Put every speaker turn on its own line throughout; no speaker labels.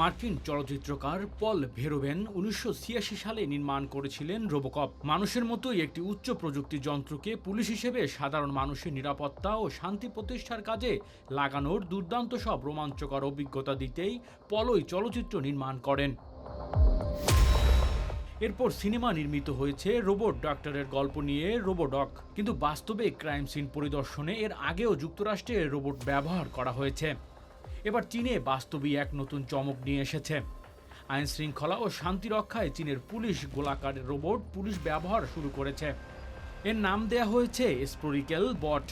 মার্কিন চলচ্চিত্রকার পল ভেরোভেন উনিশশো ছিয়াশি সালে নির্মাণ করেছিলেন রোবোকপ। মানুষের মতোই একটি উচ্চ প্রযুক্তি যন্ত্রকে পুলিশ হিসেবে সাধারণ মানুষের নিরাপত্তা ও শান্তি প্রতিষ্ঠার কাজে লাগানোর দুর্দান্ত সব রোমাঞ্চকর অভিজ্ঞতা দিতেই পলই চলচ্চিত্র নির্মাণ করেন। এরপর সিনেমা নির্মিত হয়েছে রোবট ডক্টরের গল্প নিয়ে রোবোডক। কিন্তু বাস্তবে ক্রাইম সিন পরিদর্শনে এর আগেও যুক্তরাষ্ট্রে রোবট ব্যবহার করা হয়েছে। এবার চীনে বাস্তবিক এক নতুন চমক নিয়ে এসেছে। আইন শৃঙ্খলা ও শান্তি রক্ষায় চীনের পুলিশ গোলাকার রোবট পুলিশ ব্যবহার শুরু করেছে। এর নাম দেয়া হয়েছে স্পোরিকেল বট।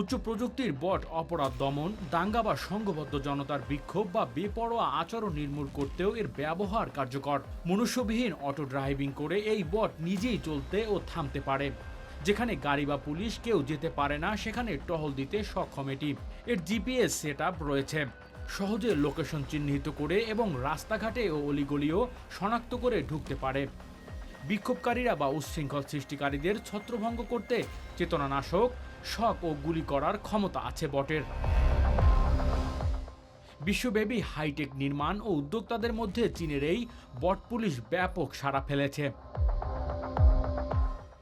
উচ্চ প্রযুক্তির বট অপরাধ দমন, দাঙ্গা বা সংঘবদ্ধ জনতার বিক্ষোভ বা বেপরোয়া আচরণ নির্মূল করতেও এর ব্যবহার কার্যকর। মনুষ্যবিহীন অটো ড্রাইভিং করে এই বট নিজেই চলতে ও থামতে পারে। যেখানে গাড়ি বা পুলিশ কেউ যেতে পারে না, সেখানে টহল দিতে সক্ষম এটি। এর জিপিএস সেট রয়েছে। সহজে লোকেশন চিহ্নিত করে এবং রাস্তাঘাটে ও অলিগলিও শনাক্ত করে ঢুকতে পারে। বিক্ষোভকারীরা বা উচ্ছৃঙ্খল সৃষ্টিকারীদের ছত্রভঙ্গ করতে চেতনানাশক, শক ও গুলি করার ক্ষমতা আছে বটের। বিশ্বব্যাপী হাইটেক নির্মাণ ও উদ্যোক্তাদের মধ্যে চীনের এই বট পুলিশ ব্যাপক সাড়া ফেলেছে।